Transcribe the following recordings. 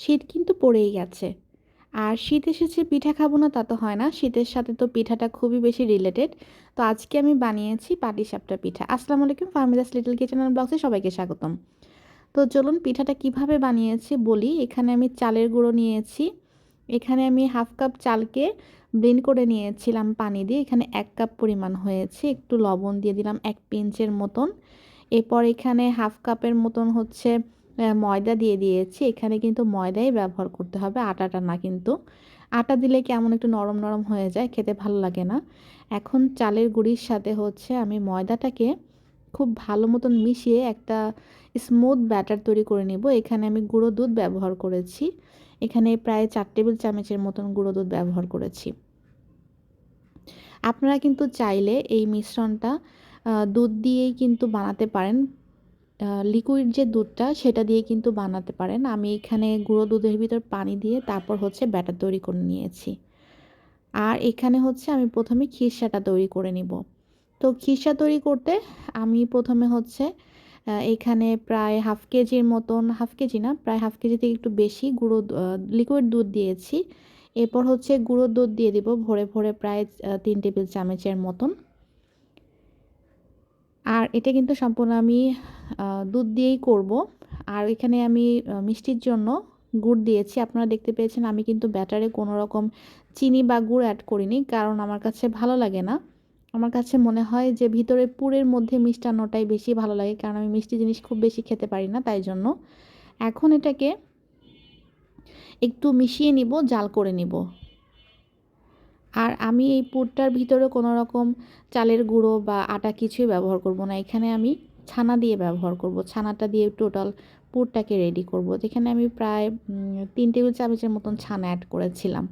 শীত কিন্তু পড়েই গেছে। আর শীত এসেছে, পিঠা খাব না তা তো হয় না। শীতের সাথে তো পিঠাটা খুবই বেশি রিলেটেড তো আজকে আমি বানিয়েছি পাটিসাপটা পিঠা। আসসালামু আলাইকুম ফার্মিদাস লিটল কিচেন অ্যান্ড ব্লগসে সবাইকে স্বাগতম। তো চলুন পিঠাটা কীভাবে বানিয়েছি বলি। এখানে আমি চালের গুঁড়ো নিয়েছি। এখানে আমি হাফ কাপ চালকে ব্লেন্ড করে নিয়েছিলাম পানি দিয়ে। এখানে এক কাপ পরিমাণ হয়েছে। একটু লবণ দিয়ে দিলাম এক পিঞ্চের মতন। এরপর এখানে হাফ কাপের মতন হচ্ছে ময়দা দিয়ে দিয়েছি। এখানে কিন্তু ময়দাই ব্যবহার করতে হবে, আটাটা না কিন্তু। আটা দিলে কেমন একটু নরম নরম হয়ে যায়, খেতে ভালো লাগে না। এখন চালের গুঁড়ির সাথে হচ্ছে আমি ময়দাটাকে খুব ভালো মতন মিশিয়ে একটা স্মুথ ব্যাটার তৈরি করে নিব। এখানে আমি গুঁড়ো দুধ ব্যবহার করেছি। এখানে প্রায় চার টেবিল চামচের মতন গুঁড়ো দুধ ব্যবহার করেছি। আপনারা কিন্তু চাইলে এই মিশ্রণটা দুধ দিয়েই কিন্তু বানাতে পারেন। লিকুইড যে দুধটা সেটা দিয়ে কিন্তু বানাতে পারেন। আমি এখানে গুঁড়ো দুধের ভিতর পানি দিয়ে তারপর হচ্ছে ব্যাটার তৈরি করে নিয়েছি। আর এখানে হচ্ছে আমি প্রথমে খিরসাটা তৈরি করে নিব। তো খিরসা তৈরি করতে আমি প্রথমে হচ্ছে এখানে প্রায় হাফ কেজির মতন, হাফ কেজি না, প্রায় হাফ কেজি থেকে একটু বেশি গুঁড়ো লিকুইড দুধ দিয়েছি। এরপর হচ্ছে গুঁড়ো দুধ দিয়ে দিব ভরে ভরে প্রায় তিন টেবিল চামচের মতন। আর এটা কিন্তু সম্পূর্ণ আমি দুধ দিয়েই করব। আর এখানে আমি মিষ্টির জন্য গুড় দিয়েছি। আপনারা দেখতে পেয়েছেন আমি কিন্তু ব্যাটারে কোনো রকম চিনি বা গুড় অ্যাড করিনি, কারণ আমার কাছে ভালো লাগে না। আমার কাছে মনে হয় যে ভিতরে পুরের মধ্যে মিষ্টান্নটাই বেশি ভালো লাগে, কারণ আমি মিষ্টি জিনিস খুব বেশি খেতে পারি না, তাই জন্য। এখন এটাকে একটু মিশিয়ে নিব, জাল করে নিব। আর আমি এই পুরটার ভিতরে কোনো রকম চালের গুঁড়ো বা আটা কিছুই ব্যবহার করব না। এখানে আমি ছানা দিয়ে ব্যবহার করব। ছানাটা দিয়ে টোটাল পুরটাকে রেডি করব। যেখানে আমি প্রায় তিন টেবিল চামচের মতন ছানা অ্যাড করেছিলাম।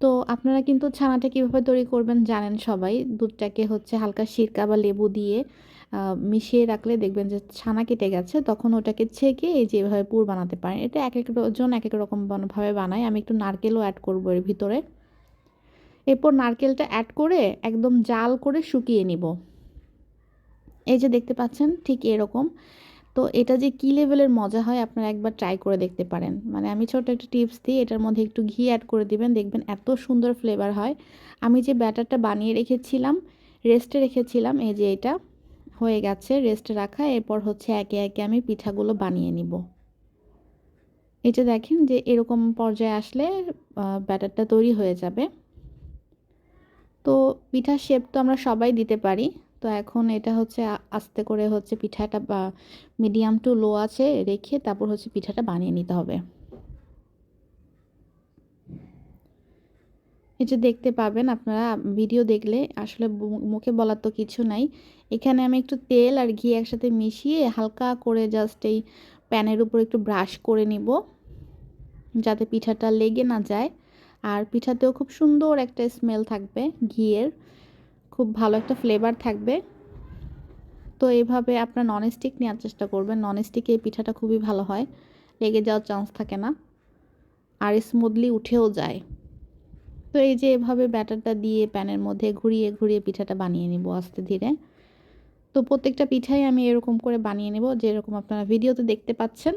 তো আপনারা কিন্তু ছানাটা কীভাবে তৈরি করবেন জানেন সবাই। দুধটাকে হচ্ছে হালকা সিরকা বা লেবু দিয়ে মিশিয়ে রাখলে দেখবেন যে ছানা কেটে গেছে, তখন ওটাকে ছেঁকে এই যে এভাবে পুর বানাতে পারেন। এটা এক এক জন এক এক রকমভাবে বানায়। আমি একটু নারকেলও অ্যাড করব এর ভিতরে। এরপর নারকেলটা অ্যাড করে একদম জাল করে শুকিয়ে নিব। এই যে দেখতে পাচ্ছেন, ঠিক এরকম। তো এটা যে কী লেভেলের মজা হয় আপনারা একবার ট্রাই করে দেখতে পারেন। মানে আমি ছোট একটা টিপস দিই, এটার মধ্যে একটু ঘি অ্যাড করে দিবেন, দেখবেন এত সুন্দর ফ্লেভার হয়। আমি যে ব্যাটারটা বানিয়ে রেখেছিলাম রেস্টে রেখেছিলাম, এই যে এটা। হয়ে গেছে রেস্টে রাখা, এরপর হচ্ছে একে একে আমি পিঠাগুলো বানিয়ে নিব। এটা দেখেন যে এরকম পর্যায়ে আসলে ব্যাটারটা তৈরি হয়ে যাবে। তো পিঠার শেপ তো আমরা সবাই দিতে পারি। তো এখন এটা হচ্ছে আস্তে করে হচ্ছে পিঠাটা মিডিয়াম টু লো আছে রেখে তারপর হচ্ছে পিঠাটা বানিয়ে নিতে হবে। এই যে দেখতে পাবেন আপনারা, ভিডিও দেখলে আসলে মুখে বলার তো কিছু নাই। এখানে আমি একটু তেল আর ঘি একসাথে মিশিয়ে হালকা করে জাস্ট এই প্যানের উপর একটু ব্রাশ করে নিব, যাতে পিঠাটা লেগে না যায়। আর পিঠাতেও খুব সুন্দর একটা স্মেল থাকবে ঘিয়ের, খুব ভালো একটা ফ্লেভার থাকবে। তো এইভাবে আপনার ননস্টিক নেওয়ার চেষ্টা করবেন ননস্টিকে এই পিঠাটা খুবই ভালো হয়, লেগে যাওয়ার চান্স থাকে না, আর স্মুথলি উঠেও যায়। তো এই যে এভাবে ব্যাটারটা দিয়ে প্যানের মধ্যে ঘুরিয়ে ঘুরিয়ে পিঠাটা বানিয়ে নিব আস্তে ধীরে। তো প্রত্যেকটা পিঠাই আমি এরকম করে বানিয়ে নেব, যেরকম আপনারা ভিডিওতে দেখতে পাচ্ছেন।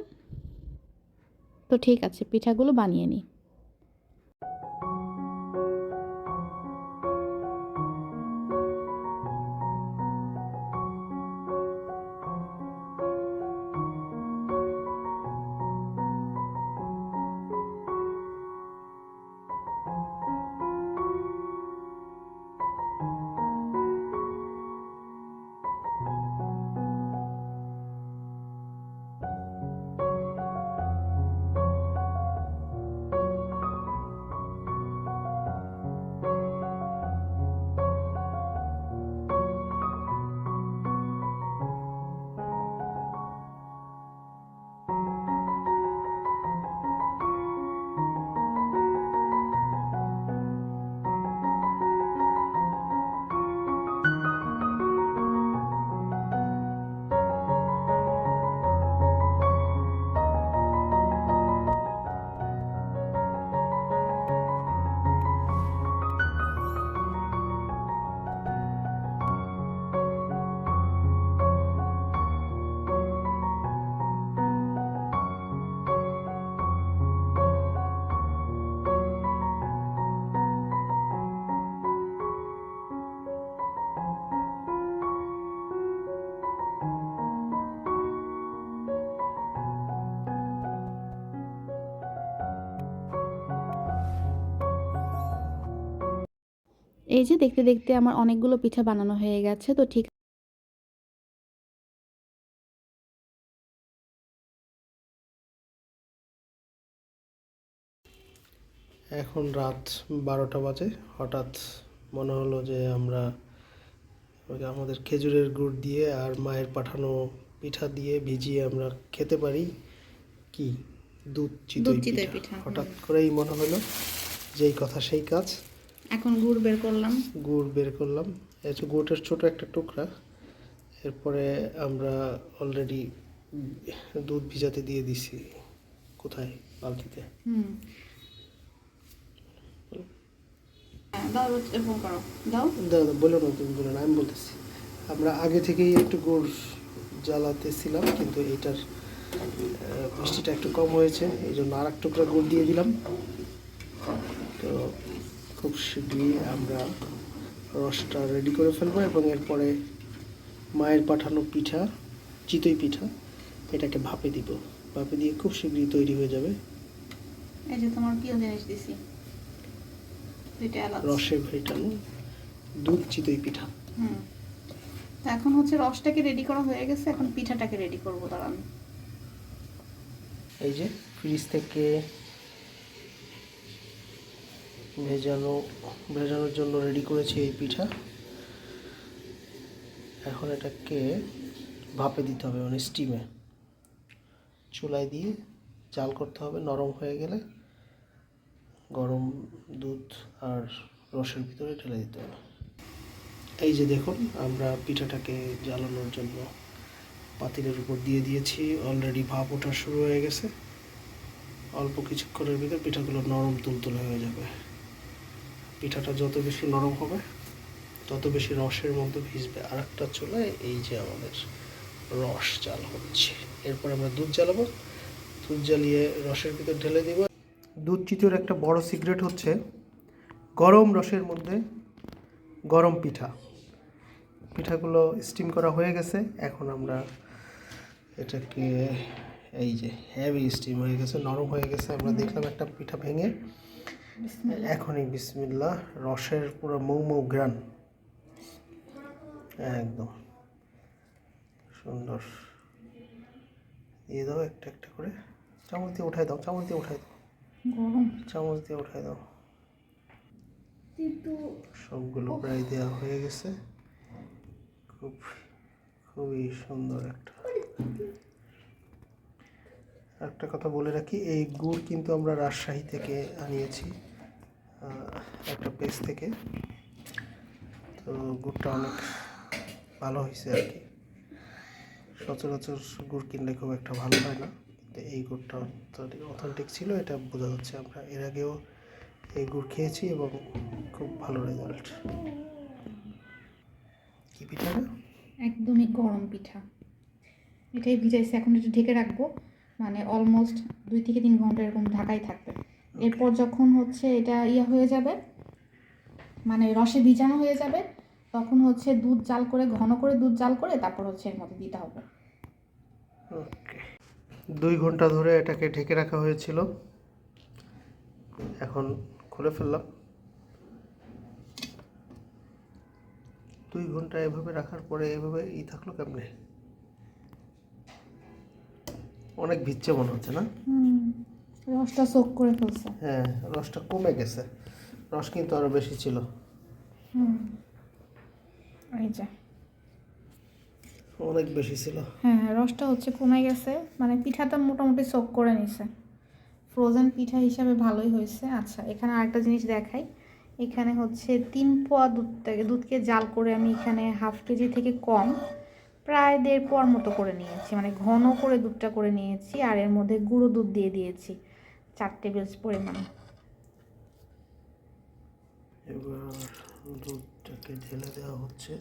তো ঠিক আছে, পিঠাগুলো বানিয়ে নিই। এই যে দেখতে দেখতে আমার অনেকগুলো পিঠা বানানো হয়ে গেছে তো ঠিক এখন রাত বারোটা বাজে হঠাৎ মনে হলো যে আমরা ওই যে আমাদের খেজুরের গুড় দিয়ে আর মায়ের পাঠানো পিঠা দিয়ে ভিজিয়ে আমরা খেতে পারি কি? দুধ চিতই পিঠা। পিঠা, হঠাৎ করেই মনে হলো যেই কথা সেই কাজ। এখন গুড় বের করলাম। গুড় বের করলাম। এই যে গুড়ের ছোট একটা টুকরা এরপরে আমরা অলরেডি দুধ ভিজাতে দিয়ে দিছি। কোথায়? বালতিতে। হুম। হ্যাঁ, দাও এরকম করো। দাও। দাদা বলো না তুমি বলো না আমি বলতেছি। আমরা আগে থেকেই একটু গুড় জ্বালাতেছিলাম কিন্তু এটার মিষ্টিটা একটু কম হয়েছে এই জন্য আর এক টুকরা গুড় দিয়ে দিলাম। তো খুব শীঘ্রই আমরা রসটা রেডি করে ফেলব এবং এরপরে মায়ের পাঠানো পিঠা চিতই পিঠা এটাকে ভাপে দিব। ভাপে দিয়ে খুব শীঘ্রই তৈরি হয়ে যাবে। এই যে তোমার প্রিয় জিনিস দিছি। রসে ভেটানো দুধ চিতই পিঠা। হুম। এখন হচ্ছে রসটাকে রেডি করা হয়ে গেছে এখন পিঠাটাকে রেডি করব দাঁড়ান। এই যে ফ্রিজ থেকে ভেজানো, ভেজানোর জন্য রেডি করেছি এই পিঠা। এখন এটাকে ভাপে দিতে হবে মানে স্টিমে চুলায় দিয়ে জাল করতে হবে, নরম হয়ে গেলে গরম দুধ আর রসের ভিতরে ঢেলে দিতে হবে। এই যে দেখুন, আমরা পিঠাটাকে জ্বালানোর জন্য পাতিলের উপর দিয়ে দিয়েছি। অলরেডি ভাপ ওঠা শুরু হয়ে গেছে। অল্প কিছুক্ষণের ভিতর পিঠাগুলো নরম তুলতুলে হয়ে যাবে। পিঠাটা যত বেশি নরম হবে, তত বেশি রসের মধ্যে ভিজবে। আর একটা চুলায় এই যে আমাদের রস জাল হচ্ছে। এরপর আমরা দুধ জ্বালাবো। দুধ জ্বালিয়ে রসের ভিতর ঢেলে দিব। দুধ চিতোর একটা বড় সিক্রেট হচ্ছে গরম রসের মধ্যে গরম পিঠা। পিঠাগুলো স্টিম করা হয়ে গেছে। এখন আমরা এটাকে এই যে হেভি স্টিম হয়ে গেছে, নরম হয়ে গেছে। আমরা দেখলাম একটা পিঠা ভেঙে এখনই বিসমিল্লাহ রসের পুরো মৌ মৌ গ্রান একদম। সুন্দর। দিয়ে দাও একটা একটা করে। চামচ দিয়ে উঠাই দাও চামচ দিয়ে উঠাই দাও। চামচ দিয়ে উঠাই দাও। সবগুলো প্রায় দেওয়া হয়ে গেছে। খুব খুবই সুন্দর একটা। একটা কথা বলে রাখি, এই গুড় কিন্তু আমরা রাজশাহী থেকে আনিয়েছি একটা পেজ থেকে। তো গুড়টা অনেক ভালো হয়েছে আর কি। সচরাচর গুড় কিনলে খুব একটা ভালো হয় না এই গুড়টা অথেন্টিক ছিল, এটা বোঝা যাচ্ছে আমরা এর আগেও এই গুড় খেয়েছি এবং খুব ভালো রেজাল্ট কি পিঠা একদমই গরম পিঠা। এটাই ভিজাইছে, এখন একটু ঢেকে রাখব। মানে অলমোস্ট দুই থেকে তিন ঘণ্টা এরকম ঢাকাই থাকবে। এরপর যখন হচ্ছে এটা ইয়া হয়ে যাবে মানে রসে ভিজানো হয়ে যাবে তখন হচ্ছে দুধ জাল করে ঘন করে দুধ জাল করে তারপর হচ্ছে এর মধ্যে দিতে হবে। ওকে দুই ঘণ্টা ধরে এটাকে ঢেকে রাখা হয়েছিল। এখন খুলে ফেললাম। দুই ঘণ্টা এভাবে রাখার পরে এভাবে ই থাকল কেমনে? অনেক ভিজছে মনে হচ্ছে না? হুম রসটা সোক করে ফেলছে। হ্যাঁ রসটা কমে গেছে। রস কিন্তু আরও বেশি ছিল। হুম এই যে। অনেক বেশি ছিল। হ্যাঁ রসটা হচ্ছে কমে গেছে। মানে পিঠাটা মোটামুটি সোক করে নিছে। ফ্রোজেন পিঠা হিসাবে ভালোই হয়েছে। আচ্ছা এখানে আরেকটা জিনিস দেখাই। এখানে হচ্ছে তিন পোয়া দুধ থেকে দুধকে জাল করে আমি এখানে হাফ কেজি থেকে কম। প্রায় দেড় পোয়ার মতো করে নিয়েছি। মানে ঘন করে দুধটা করে নিয়েছি আর এর মধ্যে গুঁড়ো দুধ দিয়ে দিয়েছি চার টেবিল পরিমাণ। এবার দুধটাকে ঢেলে দেওয়া হচ্ছে।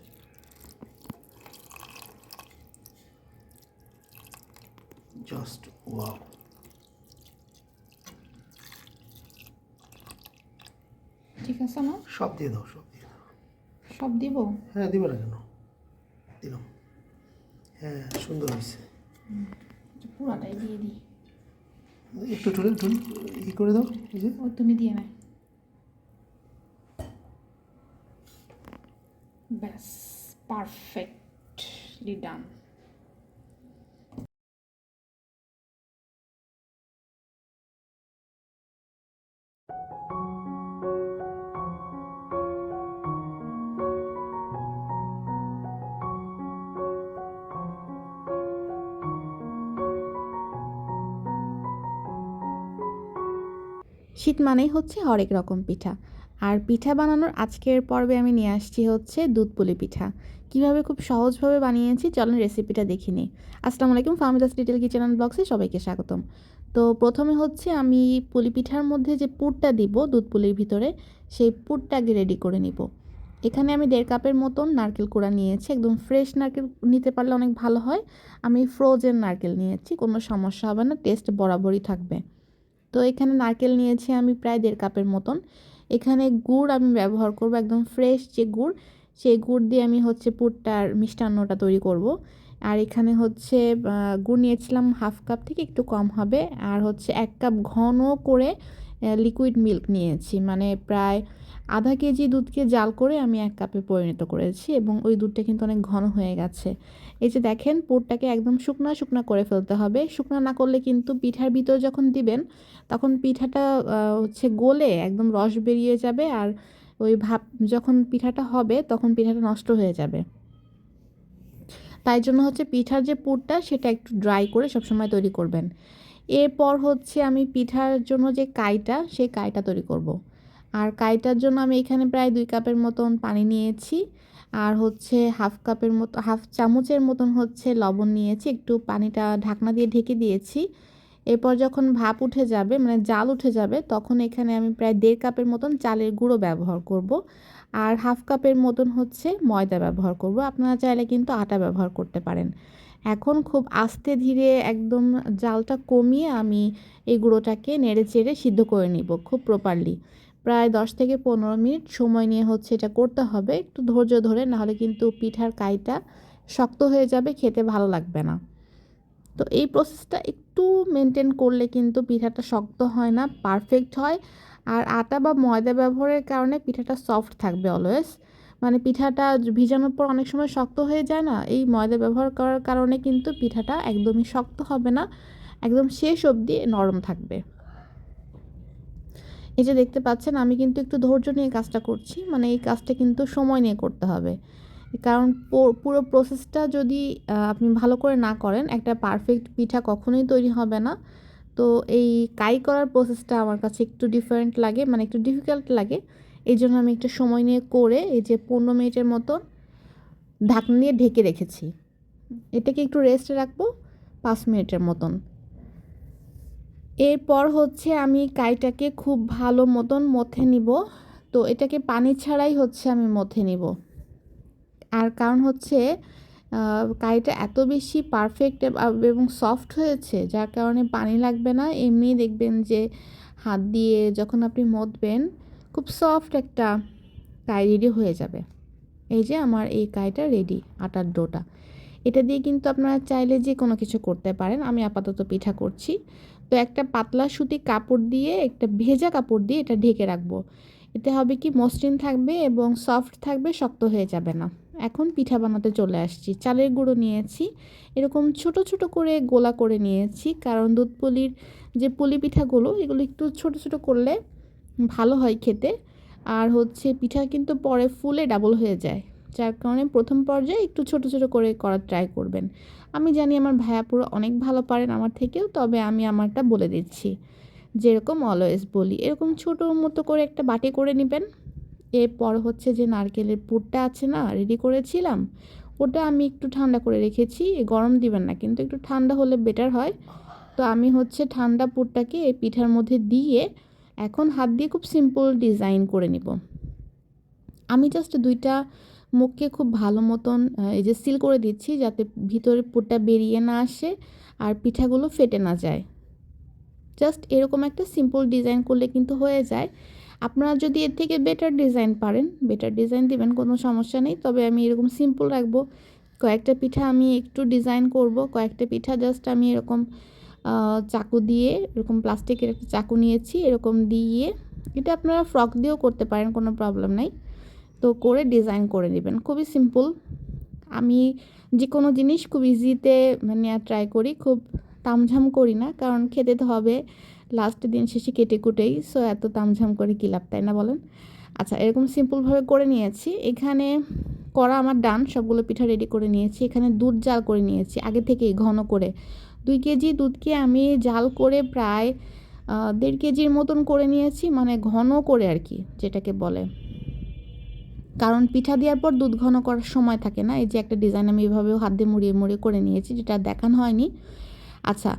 জাস্ট ওয়াও ঠিক আছে না? সব দিয়ে দাও সব দিয়ে দাও। সব দিব? হ্যাঁ দিবে না কেন? দিলাম। হ্যাঁ সুন্দর হয়েছে। পুরাটাই দিয়ে দিই। একটু টুলে টুল ই করে দাও এই যে। ও তুমি দিয়ে নেয় ব্যাস পারফেক্টলি ডান শীত মানেই হচ্ছে হরেক রকম পিঠা। আর পিঠা বানানোর আজকের পর্বে আমি নিয়ে আসছি হচ্ছে দুধ পুলি পিঠা। কীভাবে খুব সহজভাবে বানিয়েছি, চলেন রেসিপিটা দেখি নিই। আসসালামু আলাইকুম ফার্মিদাস লিটল কিচেন অ্যান্ড ব্লগসে সবাইকে স্বাগতম। তো প্রথমে হচ্ছে আমি পুলি পিঠার মধ্যে যে পুরটা দিব দুধ পুলির ভিতরে, সেই পুরটা আগে রেডি করে নিব। এখানে আমি দেড় কাপের মতন নারকেল কুড়া নিয়েছি, একদম ফ্রেশ নারকেল নিতে পারলে অনেক ভালো হয়। আমি ফ্রোজেন নারকেল নিয়েছি, কোনো সমস্যা হবে না টেস্ট বরাবরই থাকবে। তো এখানে নারকেল নিয়েছি আমি প্রায় দেড় কাপের মতন। এখানে গুড় আমি ব্যবহার করব, একদম ফ্রেশ যে গুড়, সেই গুড় দিয়ে আমি হচ্ছে পুরটার মিষ্টান্নটা তৈরি করব। আর এখানে হচ্ছে গুড় নিয়েছিলাম হাফ কাপ থেকে একটু কম হবে। আর হচ্ছে এক কাপ ঘন করে লিকুইড মিল্ক নিয়েছি। মানে প্রায় আধা কেজি দুধকে জাল করে আমি এক কাপে পরিণত করেছি এবং ওই দুধটা কিন্তু অনেক ঘন হয়ে গেছে। এই যে দেখেন, পুরটাকে একদম শুকনা শুকনা করে ফেলতে হবে। শুকনা না করলে কিন্তু পিঠার ভিতর যখন দিবেন, তখন পিঠাটা হচ্ছে গলে একদম রস বেরিয়ে যাবে আর ওই ভাপ যখন পিঠাটা হবে, তখন পিঠাটা নষ্ট হয়ে যাবে। তাই জন্য হচ্ছে পিঠার যে পুরটা, সেটা একটু ড্রাই করে সবসময় তৈরি করবেন। এরপর হচ্ছে আমি পিঠার জন্য যে কাইটা, সেই কাইটা তৈরি করব। আর কাইটার জন্য আমি এখানে প্রায় দুই কাপের মতন পানি নিয়েছি। আর হচ্ছে হাফ কাপের মতো, হাফ চামচের মতন হচ্ছে লবণ নিয়েছি। একটু পানিটা ঢাকনা দিয়ে ঢেকে দিয়েছি। এরপর যখন ভাপ উঠে যাবে মানে জাল উঠে যাবে, তখন এখানে আমি প্রায় দেড় কাপের মতন চালের গুঁড়ো ব্যবহার করব। আর হাফ কাপের মতন হচ্ছে ময়দা ব্যবহার করব। আপনারা চাইলে কিন্তু আটা ব্যবহার করতে পারেন। এখন খুব আস্তে ধীরে একদম জালটা কমিয়ে আমি এই গুঁড়োটাকে নেড়ে চেড়ে সিদ্ধ করে নিব খুব প্রপারলি প্রায় দশ থেকে পনেরো মিনিট সময় নিয়ে হচ্ছে এটা করতে হবে, একটু ধৈর্য ধরে, নাহলে কিন্তু পিঠার কাইটা শক্ত হয়ে যাবে, খেতে ভালো লাগবে না। তো এই প্রসেসটা একটু মেনটেন করলে কিন্তু পিঠাটা শক্ত হয় না পারফেক্ট হয়। আর আটা বা ময়দা ব্যবহারের কারণে পিঠাটা সফট থাকবে অলওয়েজ মানে পিঠাটা ভিজানোর পর অনেক সময় শক্ত হয়ে যায় না, এই ময়দা ব্যবহার করার কারণে কিন্তু পিঠাটা একদমই শক্ত হবে না, একদম শেষ অবধি নরম থাকবে। এই যে দেখতে পাচ্ছেন, আমি কিন্তু একটু ধৈর্য নিয়ে কাজটা করছি মানে এই কাজটা কিন্তু সময় নিয়ে করতে হবে। কারণ পুরো প্রসেসটা যদি আপনি ভালো করে না করেন, একটা পারফেক্ট পিঠা কখনোই তৈরি হবে না। তো এই কাই করার প্রসেসটা আমার কাছে একটু ডিফারেন্ট লাগে মানে একটু ডিফিকাল্ট লাগে। এই জন্য আমি একটু সময় নিয়ে করে এই যে পনেরো মিনিটের মতন ঢাকনা দিয়ে ঢেকে রেখেছি। এটাকে একটু রেস্টে রাখব পাঁচ মিনিটের মতন। এরপর হচ্ছে আমি কাইটাকে খুব ভালো মতন মথে নিব। তো এটাকে পানি ছাড়াই হচ্ছে আমি মথে নিব। আর কারণ হচ্ছে কাইটা এত বেশি পারফেক্ট এবং সফট হয়েছে, যার কারণে পানি লাগবে না। এমনি দেখবেন যে হাত দিয়ে যখন আপনি মথবেন খুব সফট একটা কাই রেডি হয়ে যাবে। এই যে আমার এই কাইটা রেডি আটার ডোটা। এটা দিয়ে কিন্তু আপনারা চাইলে যে কোনো কিছু করতে পারেন। আমি আপাতত পিঠা করছি। তো একটা পাতলা সুতি কাপড় দিয়ে, একটা ভেজা কাপড় দিয়ে এটা ঢেকে রাখব। এতে হবে কি, মসৃণ থাকবে এবং সফট থাকবে, শক্ত হয়ে যাবে না। এখন পিঠা বানাতে চলে আসছি। চালের গুঁড়ো নিয়েছি। এরকম ছোট ছোট করে গোলা করে নিয়েছি। কারণ দুধ পুলির যে পুলি পিঠাগুলো, এগুলো একটু ছোট ছোট করলে ভালো হয় খেতে। আর হচ্ছে পিঠা কিন্তু পরে ফুলে ডাবল হয়ে যায়। যার কারণে প্রথম পর্যায়ে একটু ছোট ছোট করে করার ট্রাই করবেন। আমি জানি আমার ভাইয়া পুরো অনেক ভালো পারেন আমার থেকেও, তবে আমি আমারটা বলে দিচ্ছি। যেরকম অলওয়েজ বলি, এরকম ছোট মতো করে একটা বাটি করে নেবেন। এরপর হচ্ছে যে নারকেলের পুরটা আছে না রেডি করেছিলাম, ওটা আমি একটু ঠান্ডা করে রেখেছি। গরম দিবেন না, কিন্তু একটু ঠান্ডা হলে বেটার হয়। তো আমি হচ্ছে ঠান্ডা পুরটাকে পিঠার মধ্যে দিয়ে এখন হাত দিয়ে খুব সিম্পল ডিজাইন করে নিব। আমি জাস্ট দুইটা মুখকে খুব ভালো মতন এই যে সিল করে দিচ্ছি যাতে ভিতরে পুরটা বেরিয়ে না আসে আর পিঠাগুলো ফেটে না যায়। জাস্ট এরকম একটা সিম্পল ডিজাইন করলে কিন্তু হয়ে যায়। আপনারা যদি এর থেকে বেটার ডিজাইন পারেন বেটার ডিজাইন দিবেন, কোনো সমস্যা নেই। তবে আমি এরকম সিম্পল রাখব। কয়েকটা পিঠা আমি একটু ডিজাইন করব, কয়েকটা পিঠা জাস্ট আমি এরকম চাকু দিয়ে, এরকম প্লাস্টিকের একটা চাকু নিয়েছি, এরকম দিয়ে, এটা আপনারা ফ্রক দিয়েও করতে পারেন, কোনো প্রবলেম নাই। তো করে ডিজাইন করে নেবেন, খুবই সিম্পল আমি যে কোনো জিনিস খুব ইজিতে মানে ট্রাই করি, খুব তামঝাম করি না, কারণ খেতে তো হবে লাস্ট দিন শেষে কেটে কুটেই সো এত তামঝাম করে কী লাভ, তাই না বলেন? আচ্ছা এরকম সিম্পলভাবে করে নিয়েছি। এখানে করা আমার ডান সবগুলো পিঠা রেডি করে নিয়েছি, এখানে দুধ জাল করে নিয়েছি, আগে থেকেই ঘন করে। দুই কেজি দুধকে আমি জাল করে প্রায় দেড় কেজির মতন করে নিয়েছি মানে ঘন করে আর কি, যেটাকে বলে। কারণ পিঠা দেওয়ার পর দুধ ঘন করার সময় থাকে না, এই যে একটা ডিজাইন আমি এভাবেও হাত দিয়ে মুড়িয়ে মুড়িয়ে করে নিয়েছি, যেটা দেখানো হয়নি। আচ্ছা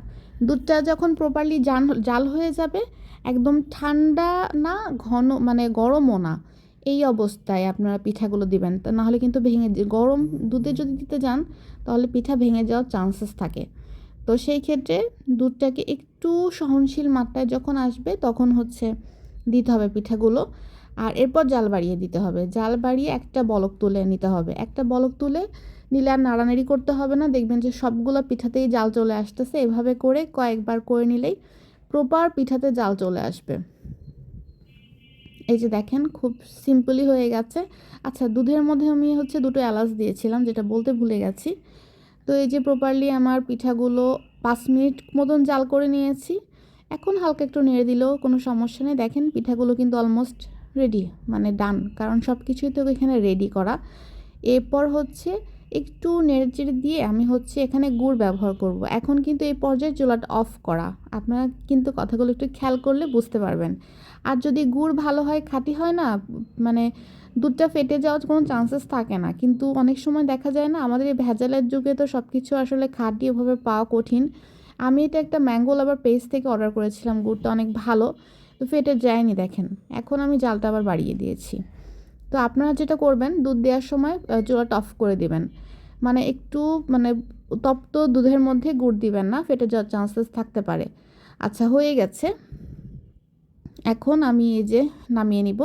দুধটা যখন প্রপারলি জান জাল হয়ে যাবে, একদম ঠান্ডা না, ঘন মানে গরমও না, এই অবস্থায় আপনারা পিঠাগুলো দিবেন। তা নাহলে কিন্তু ভেঙে, গরম দুধে যদি দিতে যান, তাহলে পিঠা ভেঙে যাওয়ার চান্সেস থাকে। তো সেই ক্ষেত্রে দুধটাকে একটু সহনশীল মাত্রায় যখন আসবে, তখন হচ্ছে দিতে হবে পিঠাগুলো। আর এরপর জাল বাড়িয়ে দিতে হবে। জাল বাড়িয়ে একটা বলক তুলে নিতে হবে। একটা বলক তুলে নিলে আর নাড়ানাড়ি করতে হবে না। দেখবেন যে সবগুলো পিঠাতেই জাল চলে আসতেছে। এভাবে করে কয়েকবার করে নিলেই প্রপার পিঠাতে জাল চলে আসবে। এই যে দেখেন, খুব সিম্পলি হয়ে গেছে। আচ্ছা দুধের মধ্যে আমি হচ্ছে দুটো এলাচ দিয়েছিলাম, যেটা বলতে ভুলে গেছি। তো এই যে প্রপারলি আমার পিঠাগুলো পাঁচ মিনিট মতন জাল করে নিয়েছি। এখন হালকা একটু নেড়ে দিলেও কোনো সমস্যা নেই। দেখেন পিঠাগুলো কিন্তু অলমোস্ট রেডি মানে ডান কারণ সব কিছুই তো এখানে রেডি করা। এরপর হচ্ছে একটু নেড়ে চেড়ে দিয়ে আমি হচ্ছে এখানে গুড় ব্যবহার করব। এখন কিন্তু এই পর্যায়ে চুলাটা অফ করা। আপনারা কিন্তু কথাগুলো একটু খেয়াল করলে বুঝতে পারবেন। আর যদি গুড় ভালো হয়, খাঁটি হয় না মানে দুধটা ফেটে যাওয়ার কোনো চান্সেস থাকে না। কিন্তু অনেক সময় দেখা যায় না, আমাদের এই ভেজালের যুগে তো সব কিছু আসলে খাঁটি ওভাবে পাওয়া কঠিন। আমি এটা একটা ম্যাঙ্গো লাভার পেজ থেকে অর্ডার করেছিলাম, গুড়টা অনেক ভালো, তো ফেটে যায়নি দেখেন। এখন আমি জালটা আবার বাড়িয়ে দিয়েছি। তো আপনারা যেটা করবেন, দুধ দেওয়ার সময় চুলাটা অফ করে দিবেন। মানে একটু মানে তপ্ত দুধের মধ্যে গুড় দিবেন না, ফেটে যাওয়ার চান্সেস থাকতে পারে। আচ্ছা হয়ে গেছে। এখন আমি এই যে নামিয়ে নিব।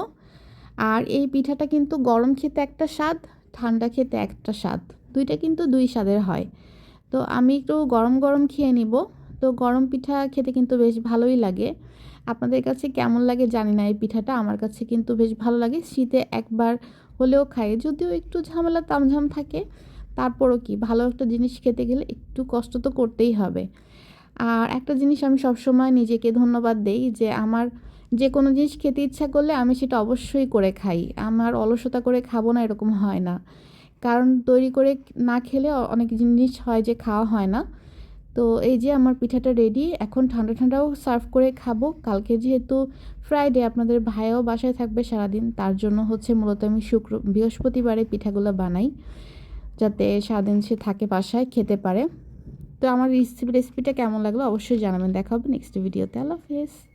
আর এই পিঠাটা কিন্তু গরম খেতে একটা স্বাদ, ঠান্ডা খেতে একটা স্বাদ। দুইটা কিন্তু দুই স্বাদের হয়। তো আমি একটু গরম গরম খেয়ে নিব। তো গরম পিঠা খেতে কিন্তু বেশ ভালোই লাগে। আপনাদের কাছে কেমন লাগে জানি না এই পিঠাটা, আমার কাছে কিন্তু বেশ ভালো লাগে। শীতে একবার হলেও খাই, যদিও একটু ঝামেলা তামঝাম থাকে। তারপরও কি, ভালো একটা জিনিস খেতে গেলে একটু কষ্ট তো করতেই হবে। আর একটা জিনিস আমি সবসময় নিজেকে ধন্যবাদ দেই যে আমার যে কোনো জিনিস খেতে ইচ্ছা করলে আমি সেটা অবশ্যই করে খাই। আমার অলসতা করে খাব না এরকম হয় না। কারণ তৈরি করে না খেলে অনেক জিনিস হয় যে খাওয়া হয় না। তো এই যে আমার পিঠাটা রেডি এখন ঠান্ডা ঠান্ডাও সার্ভ করে খাব। কালকে যেহেতু ফ্রাইডে আপনাদের ভাইও বাসায় থাকবে সারাদিন, তার জন্য হচ্ছে মূলত আমি শুক্র, বৃহস্পতিবারে পিঠাগুলো বানাই। যাতে সারাদিন সে থাকে বাসায়, খেতে পারে। তো আমার রেসিপি রেসিপিটা কেমন লাগল অবশ্যই জানাবেন। দেখা হবে নেক্সট ভিডিওতে আল্লাহ হাফেজ।